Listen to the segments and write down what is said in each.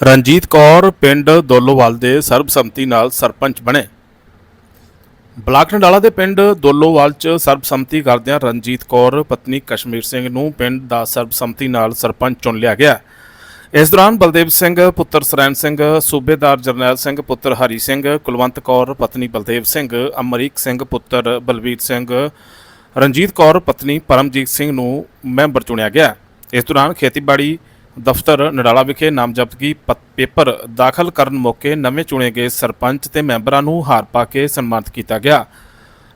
ਰਣਜੀਤ ਕੌਰ ਪਿੰਡ ਦੋਲੋਵਾਲ ਦੇ ਸਰਬਸੰਮਤੀ ਨਾਲ ਸਰਪੰਚ ਬਣੇ। ਬਲਾਕ ਨਡਾਲਾ ਦੇ ਪਿੰਡ ਦੋਲੋਵਾਲ 'ਚ ਸਰਬਸੰਮਤੀ ਕਰਦਿਆਂ ਰਣਜੀਤ ਕੌਰ, ਪਤਨੀ ਕਸ਼ਮੀਰ ਸਿੰਘ ਨੂੰ ਪਿੰਡ ਦਾ ਸਰਬਸੰਮਤੀ ਨਾਲ ਸਰਪੰਚ ਚੁਣ ਲਿਆ ਗਿਆ। ਇਸ ਦੌਰਾਨ ਬਲਦੇਵ ਸਿੰਘ, ਪੁੱਤਰ ਸਰੈਣ ਸਿੰਘ, ਸੂਬੇਦਾਰ ਜਰਨੈਲ ਸਿੰਘ, ਪੁੱਤਰ ਹਰੀ ਸਿੰਘ, ਕੁਲਵੰਤ ਕੌਰ, ਪਤਨੀ ਬਲਦੇਵ ਸਿੰਘ, ਅਮਰੀਕ ਸਿੰਘ, ਪੁੱਤਰ ਬਲਵੀਰ ਸਿੰਘ, ਰਣਜੀਤ ਕੌਰ, ਪਤਨੀ ਪਰਮਜੀਤ ਸਿੰਘ ਨੂੰ ਮੈਂਬਰ ਚੁਣਿਆ ਗਿਆ। ਇਸ ਦੌਰਾਨ ਖੇਤੀਬਾੜੀ ਦਫ਼ਤਰ ਨਡਾਲਾ ਵਿਖੇ ਨਾਮਜ਼ਦਗੀ ਪੇਪਰ ਦਾਖਲ ਕਰਨ ਮੌਕੇ ਨਵੇਂ ਚੁਣੇ ਗਏ ਸਰਪੰਚ ਤੇ ਮੈਂਬਰਾਂ ਨੂੰ ਹਾਰ ਪਾ ਕੇ ਸਨਮਾਨਿਤ ਕੀਤਾ ਗਿਆ।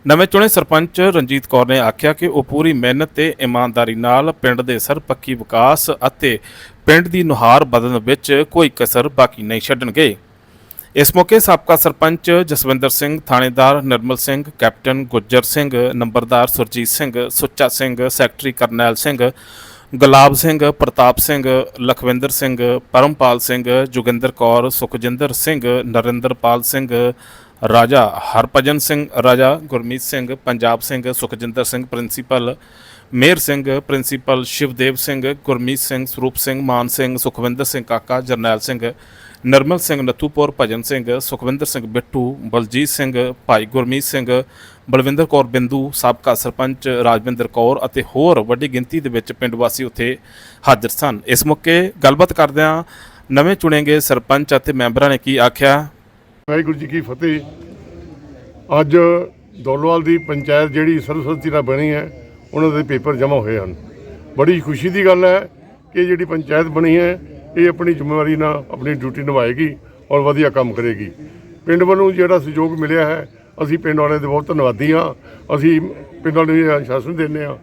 ਨਵੇਂ ਚੁਣੇ ਸਰਪੰਚ ਰਣਜੀਤ ਕੌਰ ਨੇ ਆਖਿਆ ਕਿ ਉਹ ਪੂਰੀ ਮਿਹਨਤ ਤੇ ਇਮਾਨਦਾਰੀ ਨਾਲ ਪਿੰਡ ਦੇ ਸਰਪੱਕੀ ਵਿਕਾਸ ਅਤੇ ਪਿੰਡ ਦੀ ਨੁਹਾਰ ਬਦਲਣ ਵਿੱਚ ਕੋਈ ਕਸਰ ਬਾਕੀ ਨਹੀਂ ਛੱਡਣਗੇ। ਇਸ ਮੌਕੇ ਸਾਬਕਾ ਸਰਪੰਚ ਜਸਵਿੰਦਰ ਸਿੰਘ, ਥਾਣੇਦਾਰ ਨਿਰਮਲ ਸਿੰਘ, ਕੈਪਟਨ ਗੁੱਜਰ ਸਿੰਘ, ਨੰਬਰਦਾਰ Surjit Singh, Sucha Singh, secretary Karnail Singh Gulab Singh Partap Singh Lakhwinder Singh Parampal Singh Joginder Kaur Sukhjinder Singh Narinderpal Singh Raja Harbhajan Singh, Raja Gurmeet Singh, Punjab Singh Sukhjinder Singh, principal Mer Singh, principal Shivdev Singh, Gurmeet Singh, Saroop Singh, Maan Singh, Sukhwinder Singh Kaka, Jarnail Singh, Narmal Singh, Nathupur, Bhajan Singh, Sukhwinder Singh Bittu, Baljit Singh, ਭਾਈ ਗੁਰਮੀਤ ਸਿੰਘ, ਬਲਵਿੰਦਰ ਕੌਰ ਬਿੰਦੂ, ਸਾਬਕਾ ਸਰਪੰਚ ਰਾਜਵਿੰਦਰ ਕੌਰ ਅਤੇ ਹੋਰ ਵੱਡੀ ਗਿਣਤੀ ਦੇ ਵਿੱਚ ਪਿੰਡ ਵਾਸੀ ਉੱਥੇ ਹਾਜ਼ਰ ਸਨ। ਇਸ ਮੌਕੇ ਗੱਲਬਾਤ ਕਰਦਿਆਂ ਨਵੇਂ ਚੁਣੇ ਗਏ ਸਰਪੰਚ ਅਤੇ ਮੈਂਬਰਾਂ ਨੇ ਕੀ ਆਖਿਆ? ਵਾਹਿਗੁਰੂ ਜੀ ਕੀ ਫਤਿਹ। ਅੱਜ ਦੋਲਵਾਲ ਦੀ ਪੰਚਾਇਤ ਜਿਹੜੀ ਸਰਬਸੰਮਤੀ ਨਾਲ ਬਣੀ ਹੈ, ਉਹਨਾਂ ਦੇ ਪੇਪਰ ਜਮ੍ਹਾਂ ਹੋਏ ਹਨ। ਬੜੀ ਖੁਸ਼ੀ ਦੀ ਗੱਲ ਹੈ ਕਿ ਜਿਹੜੀ ਪੰਚਾਇਤ ਬਣੀ ਹੈ, ਇਹ ਆਪਣੀ ਜ਼ਿੰਮੇਵਾਰੀ ਨਾਲ ਆਪਣੀ ਡਿਊਟੀ ਨਿਭਾਏਗੀ ਔਰ ਵਧੀਆ ਕੰਮ ਕਰੇਗੀ। ਪਿੰਡ ਵੱਲੋਂ ਜਿਹੜਾ ਸਹਿਯੋਗ ਮਿਲਿਆ ਹੈ, ਅਸੀਂ ਪਿੰਡ ਵਾਲਿਆਂ ਦੇ ਬਹੁਤ ਧੰਨਵਾਦੀ ਹਾਂ। ਅਸੀਂ ਪਿੰਡ ਵਾਲਿਆਂ ਨੂੰ ਇਹ ਦਿੰਦੇ ਹਾਂ,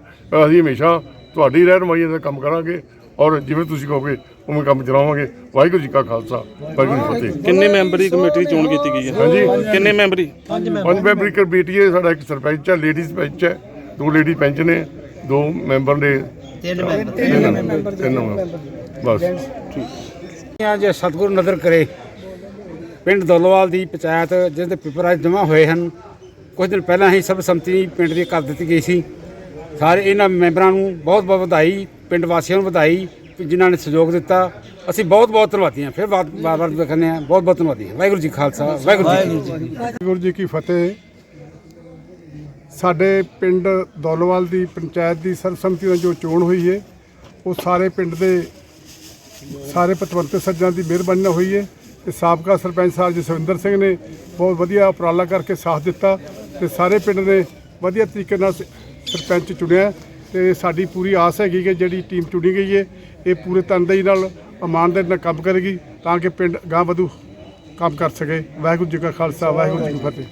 ਅਸੀਂ ਹਮੇਸ਼ਾ ਤੁਹਾਡੀ ਰਹਿਨਮਾਈ ਦਾ ਕੰਮ ਕਰਾਂਗੇ ਔਰ ਜਿਵੇਂ ਤੁਸੀਂ ਕਹੋਗੇ ਉਵੇਂ ਕੰਮ ਚਲਾਵਾਂਗੇ। ਵਾਹਿਗੁਰੂ ਜੀ ਕਾ ਖਾਲਸਾ ਵਾਹਿਗੁਰੂ ਜੀ ਕੀ ਫਤਿਹ। ਕਿੰਨੇ ਮੈਂਬਰੀ ਕਮੇਟੀ ਦੀ ਚੋਣ ਕੀਤੀ ਗਈ ਹੈ? ਹਾਂਜੀ। ਕਿੰਨੇ ਮੈਂਬਰੀ? ਪੰਜ ਮੈਂਬਰੀ। ਕਮੇਟੀ ਹੈ ਸਾਡਾ ਇੱਕ ਸਰਪੰਚ ਹੈ ਲੇਡੀਜ਼ ਪੰਚ ਹੈ ਦੋ ਲੇਡੀ ਪੰਚ ਨੇ ਦੋ ਮੈਂਬਰ ਨੇ। ਤਿੰਨ ਮੈਂਬਰ। ਤਿੰਨ ਮੈਂਬਰ। ਬਸ। ਅੱਜ ਸਤਿਗੁਰੂ ਨਦਰ ਕਰੇ ਪਿੰਡ ਦੋਲੋਵਾਲ ਦੀ ਪੰਚਾਇਤ ਜਿਸ ਦੇ ਪੇਪਰ ਅੱਜ ਜਮ੍ਹਾਂ ਹੋਏ ਹਨ ਕੁਝ ਦਿਨ ਪਹਿਲਾਂ ਹੀ ਸਭ ਸੰਮਤੀ ਪਿੰਡ ਦੀ ਕਰ ਦਿੱਤੀ ਗਈ ਸੀ। ਸਾਰੇ ਇਹਨਾਂ ਮੈਂਬਰਾਂ ਨੂੰ ਬਹੁਤ ਬਹੁਤ ਵਧਾਈ ਪਿੰਡ ਵਾਸੀਆਂ ਨੂੰ ਵਧਾਈ ਜਿਨ੍ਹਾਂ ਨੇ ਸਹਿਯੋਗ ਦਿੱਤਾ। ਅਸੀਂ ਬਹੁਤ ਬਹੁਤ ਧੰਨਵਾਦੀ ਹਾਂ। ਫਿਰ ਬਾਰ ਬਾਰ ਦੇਖਨੇ ਹਾਂ। ਬਹੁਤ ਬਹੁਤ ਧੰਨਵਾਦੀ ਹਾਂ। ਵਾਹਿਗੁਰੂ ਜੀ ਖਾਲਸਾ। ਵਾਹਿਗੁਰੂ ਜੀ ਕੀ ਫਤਿਹ। ਵਾਹਿਗੁਰੂ ਜੀ ਕੀ ਫਤਿਹ। ਸਾਡੇ ਪਿੰਡ ਦੌਲਵਾਲ ਦੀ ਪੰਚਾਇਤ ਦੀ ਸਰਬਸੰਮਤੀ ਨਾਲ ਜੋ ਚੋਣ ਹੋਈ ਹੈ ਉਹ ਸਾਰੇ ਪਿੰਡ ਦੇ ਸਾਰੇ ਪਤਵੰਤੇ ਸੱਜਣਾਂ ਦੀ ਮਿਹਰਬਾਨੀ ਨਾਲ ਹੋਈ ਹੈ ਤੇ ਸਾਬਕਾ ਸਰਪੰਚ ਸਾਹਿਬ ਜਸਵਿੰਦਰ ਸਿੰਘ ਨੇ ਬਹੁਤ ਵਧੀਆ ਉਪਰਾਲਾ ਕਰਕੇ ਸਾਥ ਦਿੱਤਾ ਤੇ ਸਾਰੇ ਪਿੰਡ ਨੇ ਵਧੀਆ ਤਰੀਕੇ ਨਾਲ ਸਰਪੰਚ ਚੁਣਿਆ। ਤੇ ਸਾਡੀ ਪੂਰੀ ਆਸ ਹੈਗੀ ਕਿ ਜਿਹੜੀ ਟੀਮ ਚੁਣੀ ਗਈ ਹੈ ਇਹ ਪੂਰੇ ਤਨਦੇਹੀ ਨਾਲ ਇਮਾਨਦਾਰੀ ਨਾਲ ਕੰਮ ਕਰੇਗੀ ਤਾਂ ਕਿ ਪਿੰਡ ਗਾਂ ਵਧੂ ਕੰਮ ਕਰ ਸਕੇ। ਵਾਹਿਗੁਰੂ ਜੀ ਕਾ ਖਾਲਸਾ, ਵਾਹਿਗੁਰੂ ਜੀ ਕੀ ਫਤਿਹ।